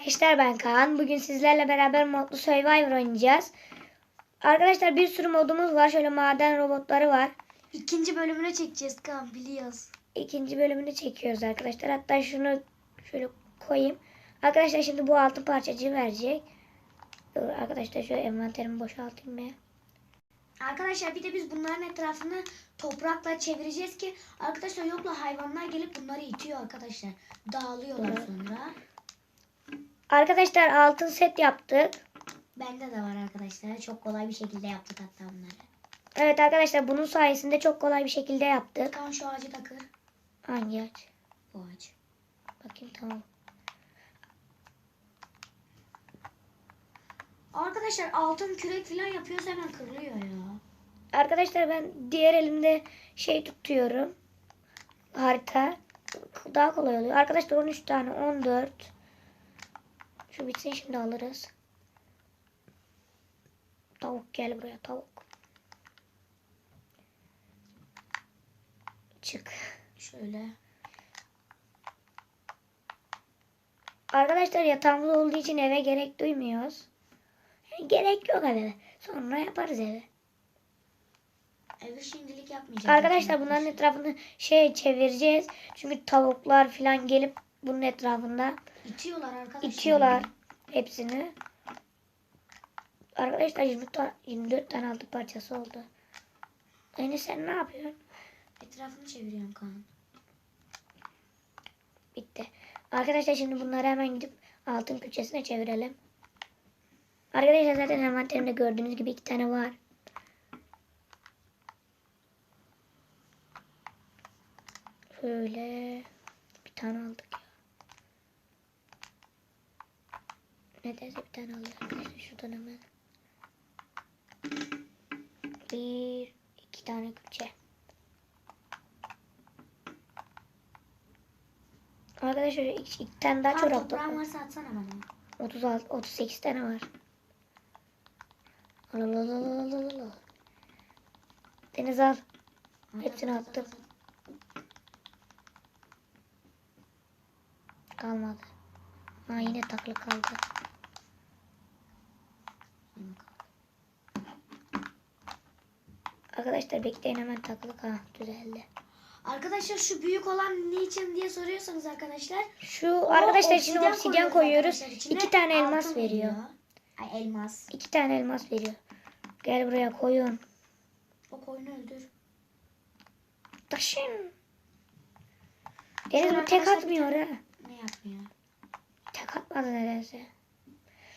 Arkadaşlar ben Kaan. Bugün sizlerle beraber modlu Survivor oynayacağız. Arkadaşlar bir sürü modumuz var. Şöyle maden robotları var. İkinci bölümüne çekeceğiz Kaan biliyoruz. İkinci bölümünü çekiyoruz arkadaşlar. Hatta şunu şöyle koyayım. Arkadaşlar şimdi bu altın parçacığı verecek. Dur arkadaşlar şöyle envanterimi boşaltayım ya. Arkadaşlar bir de biz bunların etrafını toprakla çevireceğiz ki arkadaşlar yokla hayvanlar gelip bunları itiyor arkadaşlar. Dağılıyorlar sonra. Arkadaşlar altın set yaptık. Bende de var arkadaşlar. Çok kolay bir şekilde yaptık hatta bunları. Evet arkadaşlar bunun sayesinde çok kolay bir şekilde yaptık. Kaan şu ağacı takır. Hangi ağaç? Bu ağaç. Bakayım tamam. Arkadaşlar altın kürek falan yapıyoruz hemen kırılıyor ya. Arkadaşlar ben diğer elimde şey tutuyorum. Harita. Daha kolay oluyor. Arkadaşlar 13 tane 14. Şu bitsin şimdi alırız. Tavuk gel buraya tavuk. Çık. Şöyle. Arkadaşlar yatağımız olduğu için eve gerek duymuyoruz. Yani gerek yok eve. Sonra yaparız eve. Evi şimdilik yapmayacağız. Arkadaşlar bunların etrafını şey çevireceğiz. Çünkü tavuklar falan gelip bunun etrafında İtiyorlar arkadaşlar. itiyorlar hepsini. Arkadaşlar 20 ta- 24 tane altı parçası oldu. Enes sen ne yapıyorsun? Etrafını çeviriyorum Kaan. Bitti. Arkadaşlar şimdi bunları hemen gidip altın küçesine çevirelim. Arkadaşlar zaten envanterimde gördüğünüz gibi iki tane var. Şöyle bir tane aldık ya. Nedense bir tane arkadaşlar şuradan hemen. Bir, iki tane külçe. Arkadaşlar iki, iki tane daha çorap toprağın varsa atsana bana. 36, 38 tane var. Al al al al al al al. Deniz al. Hepsini At, at, at, attım. at, at. Kalmadı. Ha yine taklı kaldı. Arkadaşlar bekleyin hemen taklı ha düzeldi. Arkadaşlar şu büyük olan niçin diye soruyorsanız arkadaşlar. Şu o arkadaşlar şimdi obsidyen koyuyoruz. İki tane elmas veriyor. Ay elmas. İki tane elmas veriyor. Gel buraya koyun. O koyunu öldür. Taşın. Deniz bu tek atmıyor ha. Ne yapmıyor? Tek atmadı nedense.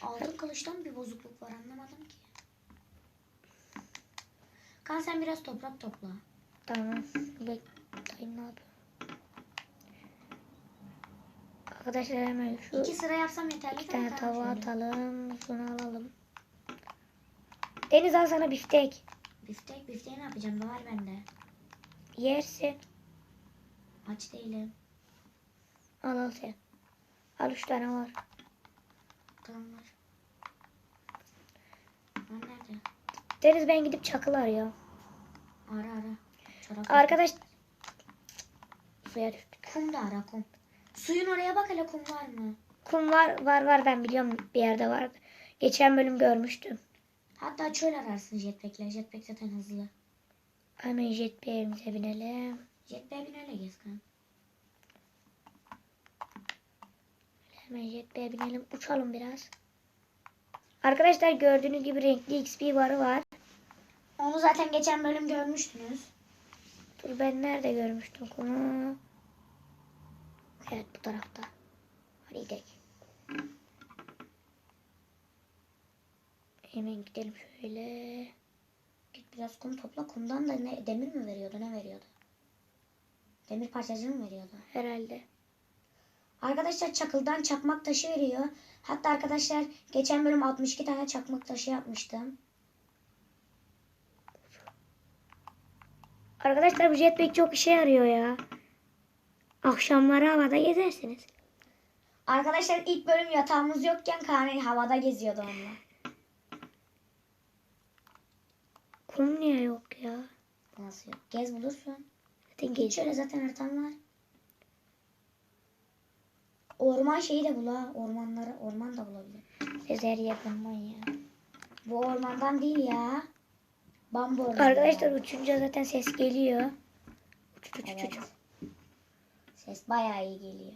Altın kılıçtan bir bozukluk var anlamadım. Kan sen biraz toprak topla. Tamam. Bek Dayı ne yapıyor? Arkadaşlar hemen şu İki sıra yapsam yeterli iki tane tava atalım. Şunu alalım. Deniz al sana biftek. Biftek bifteği ne yapacağım? Var bende. Yersin. Aç değilim. Al al sen. Al üç tane var. Tamam var. Var nerede? Deniz ben gidip çakıl arıyorum. Ara ara. Çorak. Arkadaş suya düştük. Kum da ara kum. Suyun oraya bak hele kum var mı? Kum var var var ben biliyorum bir yerde vardı. Geçen bölüm görmüştüm. Hatta çöl ararsın jetpack'le. Jetpack zaten hızlı. Hemen jetpack'imize binelim. Jetpack'e bin öyle gez kan. Hemen jetpack'e binelim. Uçalım biraz. Arkadaşlar gördüğünüz gibi renkli XP barı var. Onu zaten geçen bölüm görmüştünüz. Dur ben nerede görmüştüm bunu? Evet bu tarafta. Hadi gidelim. Hemen gidelim şöyle. Git biraz kum topla. Kumdan da ne, demir mi veriyordu? Ne veriyordu? Demir parçacığı mı veriyordu? Herhalde. Arkadaşlar çakıldan çakmak taşı veriyor. Hatta arkadaşlar geçen bölüm 62 tane çakmak taşı yapmıştım. Arkadaşlar bu jetpack çok işe yarıyor ya. Akşamları havada gezersiniz. Arkadaşlar ilk bölüm yatağımız yokken Kaan havada geziyordu onunla. Kum niye yok ya? Nasıl yok? Gez bulursun. Zaten gece. şöyle zaten haritam var. Orman şeyi de bul ha. Ormanları, orman da bulabilir. Siz her yerden manyak. Bu ormandan değil ya. Bambu. Arkadaşlar uçunca zaten ses geliyor. Uç uç uç Evet. uç. Ses bayağı iyi geliyor.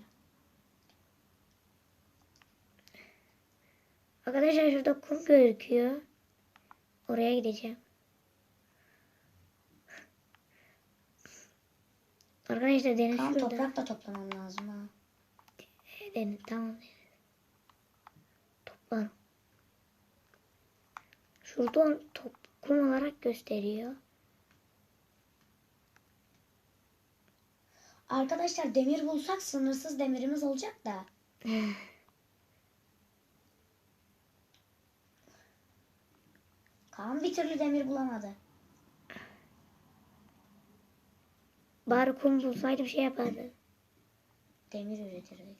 Arkadaşlar şurada kum gözüküyor. Oraya gideceğim. Arkadaşlar deniz Kan şurada. toprak da toplamam lazım ha. Deniz tamam. Toplarım. Şurada top, kum olarak gösteriyor. Arkadaşlar demir bulsak sınırsız demirimiz olacak da. Kaan bir türlü demir bulamadı. Bari kum bulsaydım şey yapardım. Demir üretirdik.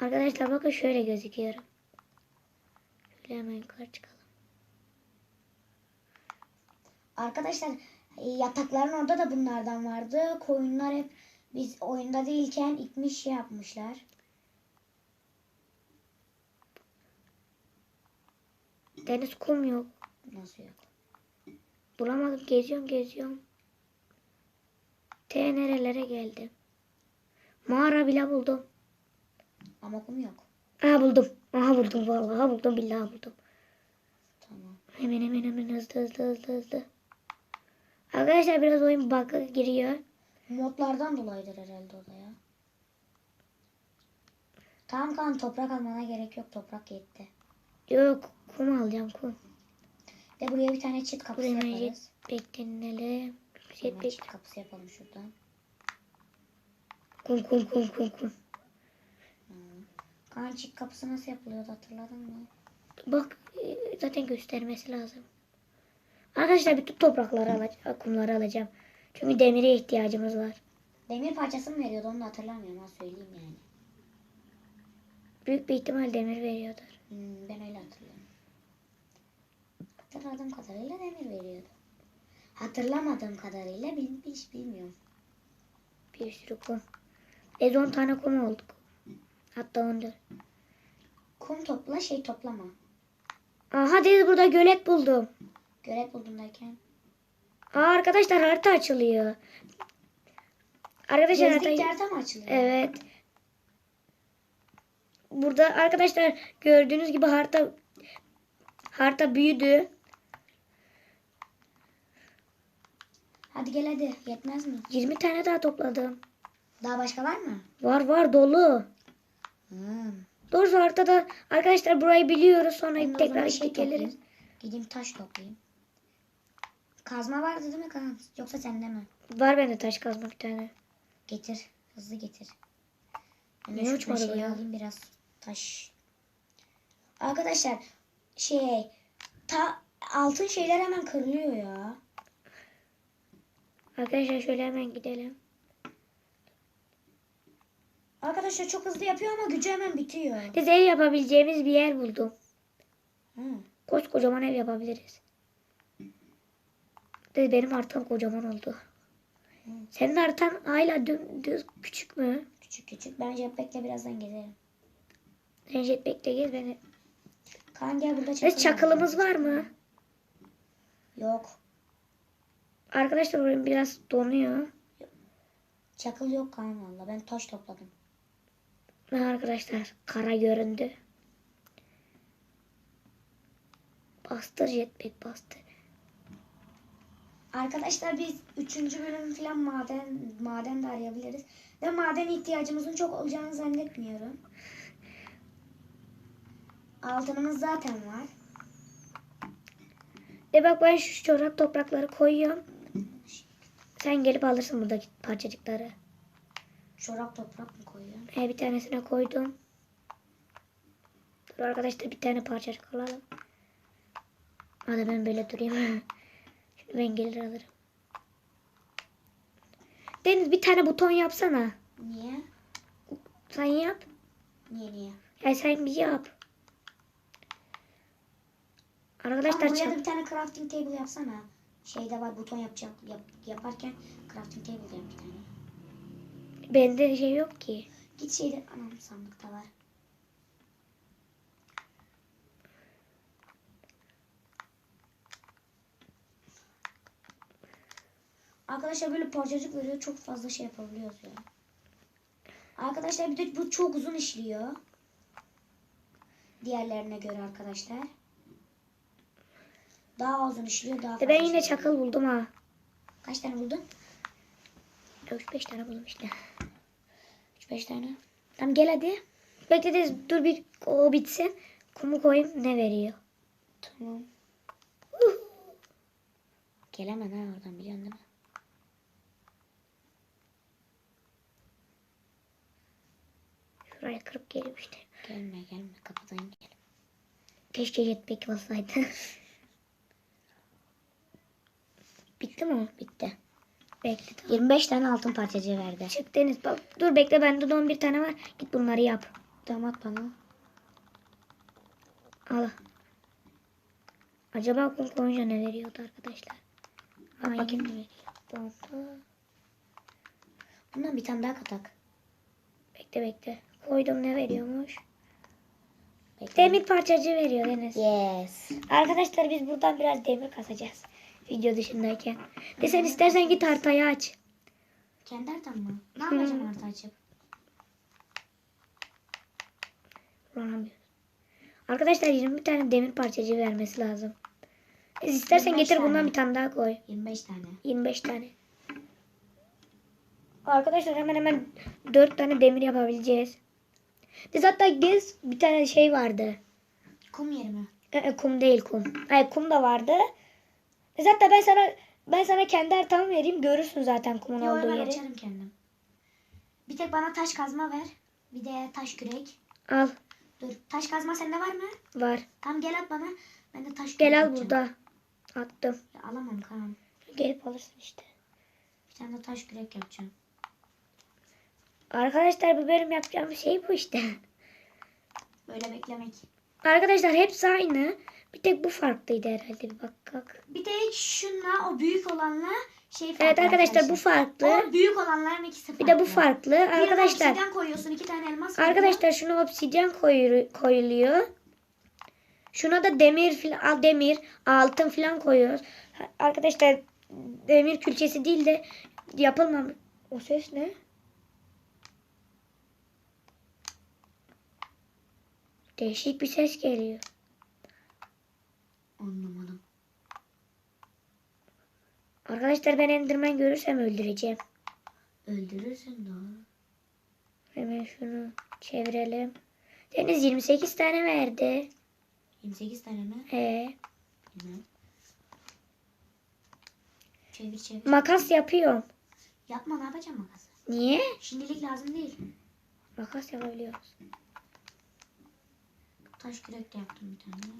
Arkadaşlar bakın şöyle gözüküyorum. Şöyle hemen yukarı çıkalım. Arkadaşlar e, yatakların orada da bunlardan vardı. Koyunlar hep biz oyunda değilken itmiş şey yapmışlar. Deniz kum yok. Nasıl yok? Bulamadım. Geziyorum geziyorum. T nerelere geldim. Mağara bile buldum. Ama kum yok. Aha buldum. Aha buldum vallahi buldum billahi buldum. Tamam. Hemen hemen hemen hızlı hızlı hızlı hızlı. Arkadaşlar biraz oyun bug'a giriyor. Modlardan dolayıdır herhalde o da ya. Tamam kan toprak almana gerek yok. Toprak yetti. Yok kum alacağım kum. Ve buraya bir tane çit kapısı Buraya yaparız. beklenelim. Hemen bek. çit kapısı yapalım şuradan. Kum kum kum kum kum. Kaan çit kapısı nasıl yapılıyordu hatırladın mı? Bak zaten göstermesi lazım. Arkadaşlar bütün toprakları alacağım, kumları alacağım. Çünkü demire ihtiyacımız var. Demir parçası mı veriyordu onu da hatırlamıyorum ha söyleyeyim yani. Büyük bir ihtimal demir veriyordur. Hmm, ben öyle hatırlıyorum. Hatırladığım kadarıyla demir veriyordu. Hatırlamadığım kadarıyla bil, bil, bilmiyorum. Bir sürü kum. Biz 10 tane kum olduk. Hatta 14. Kum topla şey toplama. Aha dedi burada gölet buldum. Gölet buldum derken. Aa arkadaşlar harita açılıyor. Arkadaşlar Gezdikçe harita... harita mı açılıyor? Evet. Burada arkadaşlar gördüğünüz gibi harita harita büyüdü. Hadi gel hadi. Yetmez mi? 20 tane daha topladım. Daha başka var mı? Var var dolu. Hmm. Doğrusu haritada arkadaşlar burayı biliyoruz. Sonra Ben de o tekrar şey geliriz. Gideyim taş toplayayım. Kazma vardı değil mi Kaan? Yoksa sende mi? Var bende taş kazma bir tane. Getir. Hızlı getir. Ben Niye uçmadı bu şeyi ya? alayım biraz taş. Arkadaşlar şey ta altın şeyler hemen kırılıyor ya. Arkadaşlar şöyle hemen gidelim. Arkadaşlar çok hızlı yapıyor ama gücü hemen bitiyor. Biz ev yapabileceğimiz bir yer buldum. Hı. Koskocaman ev yapabiliriz. De benim haritam kocaman oldu. Senin haritan hala dümdüz küçük mü? Küçük küçük. Ben jetpack'le birazdan gezerim. Sen jetpack'le gez beni. Kaan gel burada çakıl Biz çakılımız var mı? Yok. Arkadaşlar oyun biraz donuyor. Çakıl yok Kaan valla. Ben taş topladım. Ve arkadaşlar kara göründü. Bastır jetpack bastır. Arkadaşlar biz 3. bölüm falan maden maden de arayabiliriz. Ve maden ihtiyacımızın çok olacağını zannetmiyorum. Altınımız zaten var. De bak ben şu çorak toprakları koyuyorum. Sen gelip alırsın buradaki parçacıkları. Çorak toprak mı koyuyorum? E, bir tanesine koydum. Dur arkadaşlar bir tane parçacık alalım. Hadi ben böyle durayım. Ben gelir alırım. Deniz bir tane buton yapsana. Niye? Sen yap. Niye niye? Ya sen bir yap. Arkadaşlar Tamam, buraya da bir tane crafting table yapsana. Şeyde var buton yapacak yap, yaparken crafting table yap bir tane. Bende şey yok ki. Git şeyde anam sandıkta var. Arkadaşlar böyle parçacık veriyor çok fazla şey yapabiliyoruz ya. Arkadaşlar bir de bu çok uzun işliyor. Diğerlerine göre arkadaşlar. Daha uzun işliyor daha fazla. Ben yine şey çakıl buldum ha. Kaç tane buldun? 3-5 tane buldum işte. 3-5 tane. Tamam gel hadi. Bekle Deniz, dur bir o bitsin. Kumu koyayım ne veriyor? Tamam. Gelemem ha oradan biliyorsun değil mi? Şuraya kırıp işte. Gelme gelme kapıdan gel. Keşke jetpack olsaydı. Bitti mi? Bitti. Bekle tamam. 25 tane altın parçacığı verdi. Çık Deniz bak. Dur bekle bende de 11 tane var. Git bunları yap. Damat bana. Al. Acaba koyunca ne veriyordu arkadaşlar? Ay, bakayım. ne veriyor? Bomba. Bundan bir tane daha katak. Bekle bekle. Koydum ne veriyormuş? Bekle. Demir parçacığı veriyor Deniz. Yes. Arkadaşlar biz buradan biraz demir kasacağız. Video dışındayken. De sen istersen git haritayı aç. Kendi haritam mı? Ne yapacağım harita açıp? Kullanamıyoruz. Arkadaşlar 20 tane demir parçacığı vermesi lazım. Biz istersen 25 getir bundan tane. bir tane daha koy. 25 tane. 25 tane. Arkadaşlar hemen hemen 4 tane demir yapabileceğiz. Biz hatta gez bir tane şey vardı. Kum yeri mi? E, e, kum değil kum. Hayır kum da vardı. Biz hatta ben sana ben sana kendi haritamı vereyim görürsün zaten kumun Yo olduğu ben yeri. açarım kendim. Bir tek bana taş kazma ver. Bir de taş kürek. Al Dur. Taş kazma sende var mı? var. Tamam gel at bana. Ben de taş kürek Gel al yapacağım. burada. Attım. Ya, alamam Kaan. Gelip alırsın işte. Bir tane de taş kürek yapacağım. Arkadaşlar bu benim yapacağım şey bu işte. Böyle beklemek. Arkadaşlar hepsi aynı. Bir tek bu farklıydı herhalde bir bak bak. Bir tek şunla o büyük olanla şey farklı. Evet arkadaşlar bu farklı. O büyük olanların ikisi farklı. Bir de bu farklı. Birine Arkadaşlar obsidyen koyuyorsun iki tane elmas arkadaşlar şuna obsidyen koyu- koyuluyor. Şuna da demir filan demir, altın filan koyuyoruz. Arkadaşlar demir külçesi değil de yapılmam. O ses ne? Değişik bir ses geliyor. Anlamadım. Arkadaşlar ben Enderman görürsem öldüreceğim. Öldürürsün doğru. Hemen şunu çevirelim. Deniz 28 tane verdi. 28 tane mi? He. Çevir çevir. Makas yapıyorum. Yapma ne yapacağım makası? Niye? Şimdilik lazım değil. Makas yapabiliyoruz. Taş kürek de yaptım bir tane.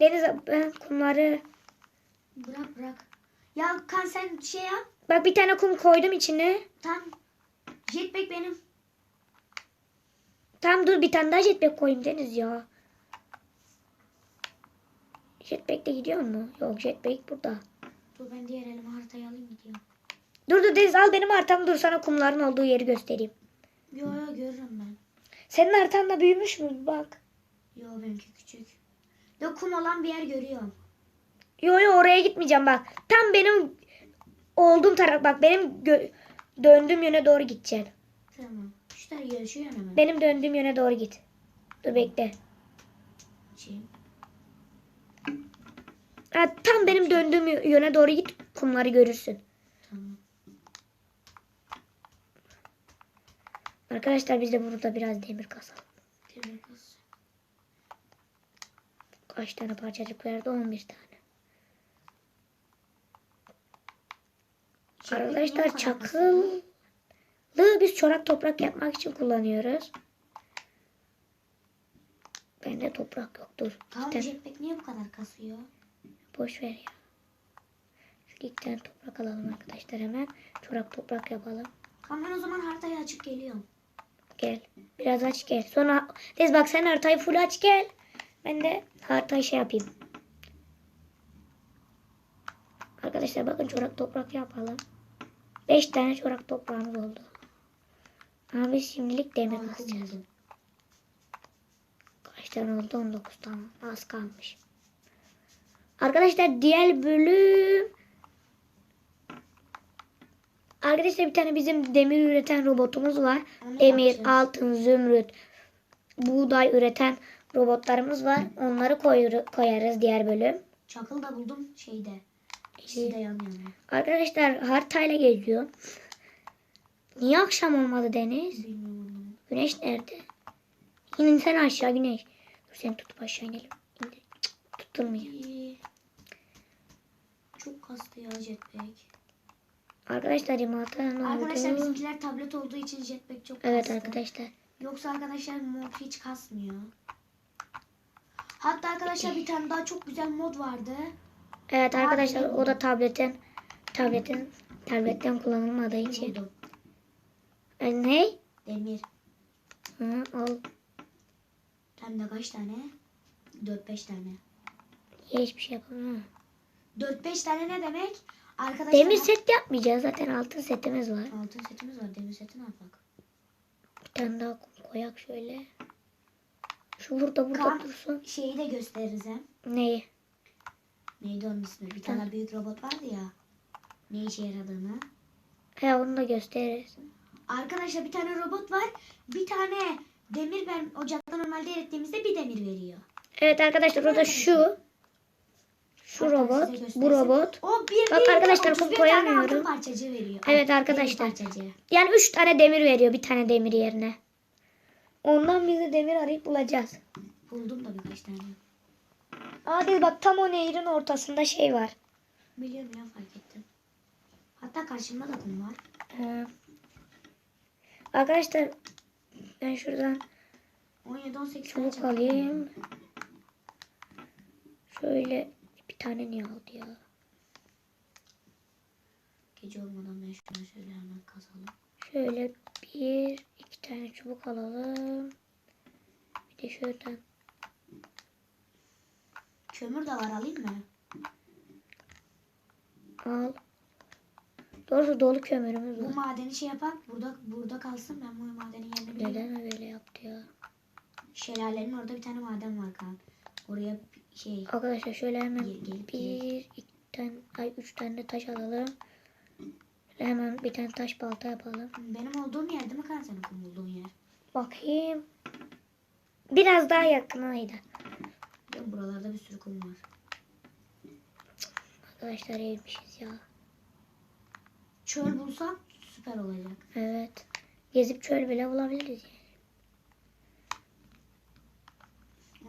Deniz ben kumları... Bırak bırak. Ya kan sen şey yap. Bak bir tane kum koydum içine. Tam. Jetpack benim. Tam dur bir tane daha jetpack koyayım Deniz ya. Jetpack de gidiyor mu? Yok jetpack burada. Dur ben diğer elime haritayı alayım gidiyorum. Dur dur Deniz al benim haritamı dur sana kumların olduğu yeri göstereyim. Yo yo görürüm ben. Senin haritan da büyümüş mü? Bak. Yo benimki küçük. Yo kum olan bir yer görüyorum. Yo yo oraya gitmeyeceğim bak. Tam benim olduğum taraf bak benim döndüğüm yöne doğru gideceksin. Tamam. Şu tane yarışıyor hemen. Benim döndüğüm yöne doğru git. Dur bekle. Şey. Ha, tam benim döndüğüm yö- yöne doğru git kumları görürsün. Tamam. Arkadaşlar biz de burada biraz demir kasalım. Demir kız. Kaç tane parçacık verdi? 11 tane. Bu Arkadaşlar çakıl kasıyor? biz çorak toprak yapmak için kullanıyoruz. Bende toprak yoktur. Tamam İşte jetpack niye bu kadar kasıyor? boş ver ya. İki tane toprak alalım arkadaşlar hemen. Çorak toprak yapalım. Tamam ben o zaman haritayı açıp geliyorum. Gel. Biraz aç gel. Sonra Deniz bak sen haritayı full aç gel. Ben de haritayı şey yapayım. Arkadaşlar bakın çorak toprak yapalım. 5 tane çorak toprağımız oldu. Ama biz şimdilik demir buldum. Kaç tane oldu? 19 tane. Az kalmış. Arkadaşlar diğer bölüm Arkadaşlar bir tane bizim demir üreten robotumuz var. Onu Demir, yapacağız. altın, zümrüt, buğday üreten robotlarımız var. Onları koyur, koyarız diğer bölüm. Çakıl da buldum şeyde. İkisi de yan yana. Arkadaşlar haritayla geziyor. Niye akşam olmadı Deniz? Bilmiyorum. Güneş nerede? İn sen aşağı Güneş. Dur seni tutup aşağı inelim. İndir. İyi. Çok kastı ya jetpack. Arkadaşlar Imata ne Arkadaşlar oldu? bizimkiler tablet olduğu için jetpack çok Evet kastı. arkadaşlar. Yoksa arkadaşlar mod hiç kasmıyor. Hatta arkadaşlar bir tane daha çok güzel mod vardı. Evet arkadaşlar o da tabletin tabletin tabletten kullanılmadığı için. Buldum. E, ne? Demir. Hı, al. Hem de kaç tane? 4-5 tane. Hiçbir şey yapamam. 4-5 tane ne demek? Arkadaşlar Demir set yapmayacağız zaten altın setimiz var. Altın setimiz var. Demir seti ne yapak? Bir tane daha koyak şöyle. Şu burada burada Kan- dursun. Şeyi de gösteririz hem. Neyi? Neydi onun ismi? Bir tane büyük robot vardı ya. Ne işe yaradığını. He onu da gösteririz. Arkadaşlar bir tane robot var. Bir tane demir ben ocakta normalde erittiğimizde bir demir veriyor. Evet arkadaşlar o da şu. Şu robot. Bu robot. O bir Bak arkadaşlar, 31 koyamıyorum. veriyor. Evet arkadaşlar. Yani 3 tane demir veriyor bir tane demir yerine. Ondan biz de demir arayıp bulacağız. Buldum da birkaç tane. Adil bak tam o nehrin ortasında şey var. Biliyorum ya fark ettim. Hatta karşımda da kum var. Ee, arkadaşlar ben şuradan 17-18 tane çubuk alayım. Şöyle bir tane niye aldı ya? Gece olmadan ben şunu şöyle hemen kazalım. Şöyle bir iki tane çubuk alalım. Bir de şuradan Kömür de var alayım mı? al. Doğrusu dolu kömürümüz Bu var. madeni şey yapak burada burada kalsın ben bu yerini biliyorum. Neden öyle yaptı ya? Şelalenin orada bir tane maden var kan. Oraya şey Arkadaşlar şöyle hemen Gel- bir, iki tane, ay üç tane de taş alalım. Şöyle hemen bir tane taş balta yapalım. benim olduğum yer değil mi kan senin bulduğun yer? Bakayım. Biraz daha yakınaydı. Biliyorum, buralarda bir sürü kum var. Arkadaşlar evmişiz ya. Çöl bulsak süper olacak. Evet. Gezip çöl bile bulabiliriz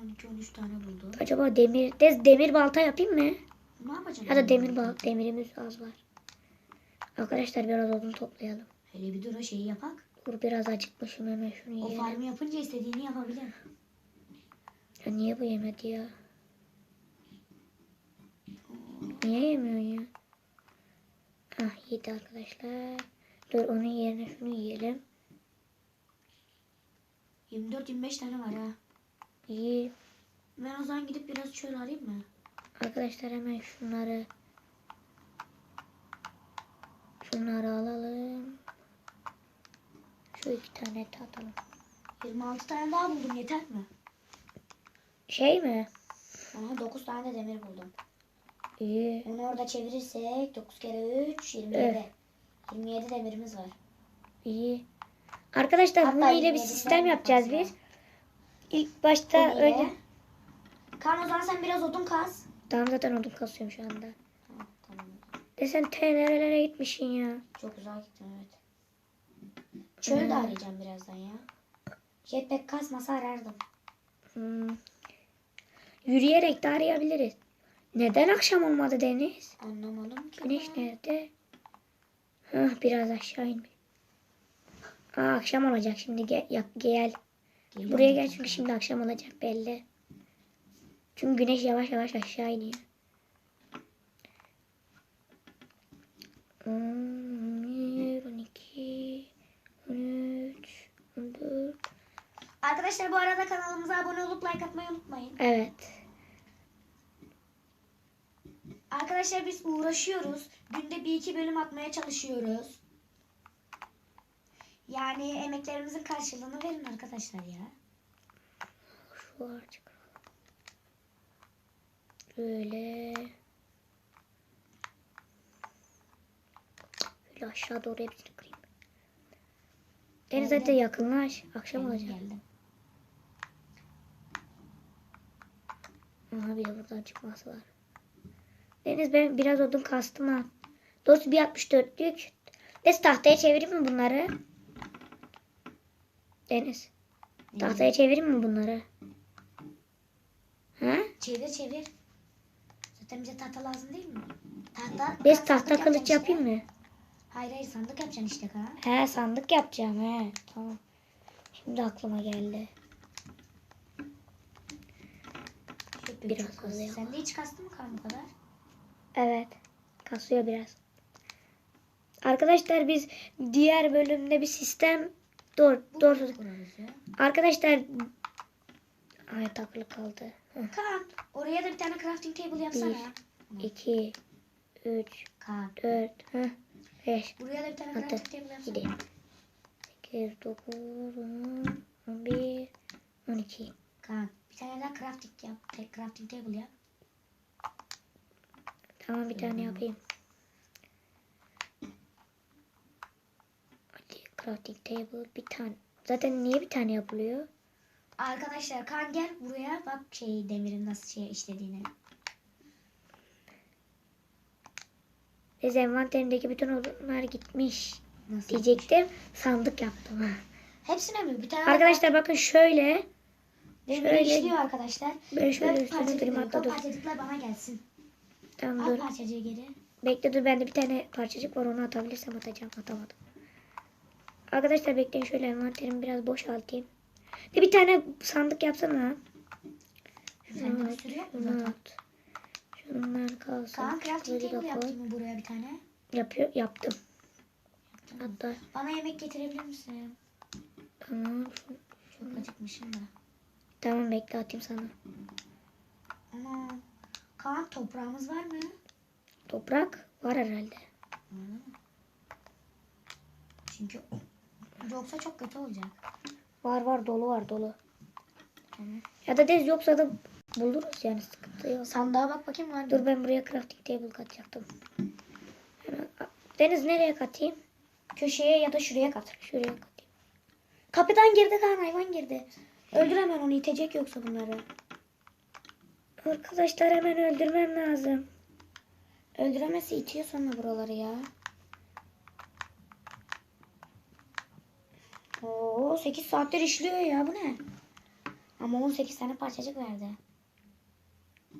yani. 12-13 tane buldu. Acaba demir, de, demir balta yapayım mı? Ne yapacağım? Ya da demir bal, demirimiz az var. Arkadaşlar biraz odun toplayalım. Hele bir dur o şeyi yapak. Dur biraz acıkmışım hemen şunu O yiyelim. farmı yapınca istediğini yapabilir. Ya niye bu yemedi ya? Niye yemiyor ya? Ah yedi arkadaşlar. Dur onun yerine şunu yiyelim. 24-25 tane var ha. İyi. Ben o zaman gidip biraz çöl arayayım mı? Arkadaşlar hemen şunları şunları alalım. Şu iki tane et atalım. 26 tane daha buldum yeter mi? Şey mi? Aha 9 tane de demir buldum. İyi. Onu orada çevirirsek 9 kere 3 27. Evet. 27 demirimiz var. İyi. Arkadaşlar Hatta bunun ile bir sistem yapacağız fazla. biz. İlk başta önce... Kan o zaman sen biraz odun kaz. Tamam zaten odun kasıyorum şu anda. Tamam, tamam. De sen te nerelere gitmişsin ya. Çok uzağa gittim evet. Çölü de arayacağım birazdan ya. Jetpack kasmasa arardım. Hmm. Yürüyerek de arayabiliriz. Neden akşam olmadı Deniz? Anlamadım ki. Güneş ben. nerede? Hah biraz aşağı inmiş. Aa, akşam olacak şimdi gel, gel. Buraya gel çünkü şimdi akşam olacak belli. Çünkü güneş yavaş yavaş aşağı iniyor. Arkadaşlar bu arada kanalımıza abone olup like atmayı unutmayın. Evet. Arkadaşlar biz uğraşıyoruz. Günde bir iki bölüm atmaya çalışıyoruz. Yani emeklerimizin karşılığını verin arkadaşlar ya. Şu kıralım. Böyle. Böyle aşağı doğru hepsini kırayım. Deniz hadi yakınlaş. Akşam Geldim, olacak. geldim. Aha bir de buradan çıkması var. Deniz ben biraz odun kastım ha. Dost bir 64'lük. Deniz tahtaya çevireyim mi bunları? Deniz. Tahtaya çevireyim mi bunları? Ha? Çevir çevir. Zaten bize tahta lazım değil mi? Tahta. Sandık tahta kılıç işte. yapayım mı? Hayır hayır sandık yapacaksın işte Kaan. He sandık yapacağım he. Tamam. Şimdi aklıma geldi. Biraz çok hızlı yap. Sende hiç kastı mı Kaan bu kadar? Evet. Kasıyor biraz. Arkadaşlar biz diğer bölümde bir sistem Dur, Bu ya. Arkadaşlar Ay takılı kaldı. Kaan oraya da bir tane crafting table yapsana. Bir. 2 3 Kaan 4 5 buraya da bir tane Altı, crafting table yapsana. 7 8 9 10 11 12 Kaan bir tane daha crafting yap. Crafting table yap. Tamam bir tane yapayım. Hadi crafting table bir tane. Zaten niye bir tane yapılıyor? Arkadaşlar Kaan gel buraya bak şey demirin nasıl şey işlediğini. Biz envanterimdeki bütün odunlar gitmiş. Nasıl? Diyecektim. Sandık yaptım. Hepsine mi? Bir tane Arkadaşlar bakın şöyle. demir şöyle- işliyor arkadaşlar. Ben şöyle üstüne hatta dur. parçacıklar bana gelsin. Tamam Al dur. parçacığı geri. Bekle dur bende bir tane parçacık var onu atabilirsem atacağım atamadım. Arkadaşlar bekleyin şöyle envanterimi biraz boşaltayım. De bir tane sandık yapsana. Şunu at, şunu at. Şunlar kalsın. Kaan crafting table yaptın mı buraya bir tane? Yapıyor, yaptım. Hatta Bana yemek getirebilir misin? tamam. Çok acıkmışım da. Tamam bekle atayım sana. Ama Kaan toprağımız var mı? Toprak var herhalde. Çünkü yoksa çok kötü olacak. Var var dolu var dolu. Tamam. Ya da dez yoksa da buluruz yani sıkıntı yok. Sandığa bak bakayım var mı? Dur ben buraya crafting table katacaktım. Deniz nereye katayım? Köşeye ya da şuraya kat. Şuraya katayım. Kapıdan girdi Kaan hayvan girdi. Öldür hemen onu itecek yoksa bunları. Arkadaşlar hemen öldürmem lazım. Öldüremezse itiyor sonra buraları ya. Oo 8 saattir işliyor ya bu ne? Ama 18 tane parçacık verdi.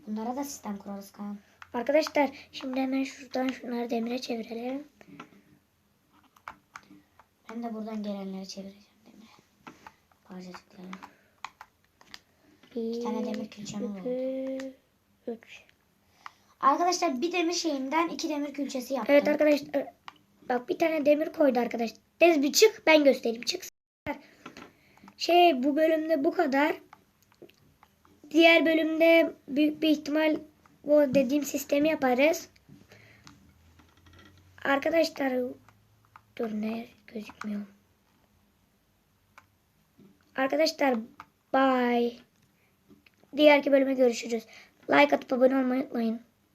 Bunlara da sistem kurarız Kaan. Arkadaşlar şimdi hemen şuradan şunları demire çevirelim. Ben de buradan gelenleri çevireceğim demir. Parçacıkları. Bir, tane demir külçem oldu. üç. Arkadaşlar bir demir şeyinden iki demir külçesi yaptım. Evet arkadaşlar bak bir tane demir koydu arkadaş. Deniz bir çık ben göstereyim çık. Şey bu bölümde bu kadar. Diğer bölümde büyük bir ihtimal bu dediğim sistemi yaparız. Arkadaşlar dur ne gözükmüyor. Arkadaşlar bye. Diğerki bölüme görüşürüz. Like atıp abone olmayı unutmayın.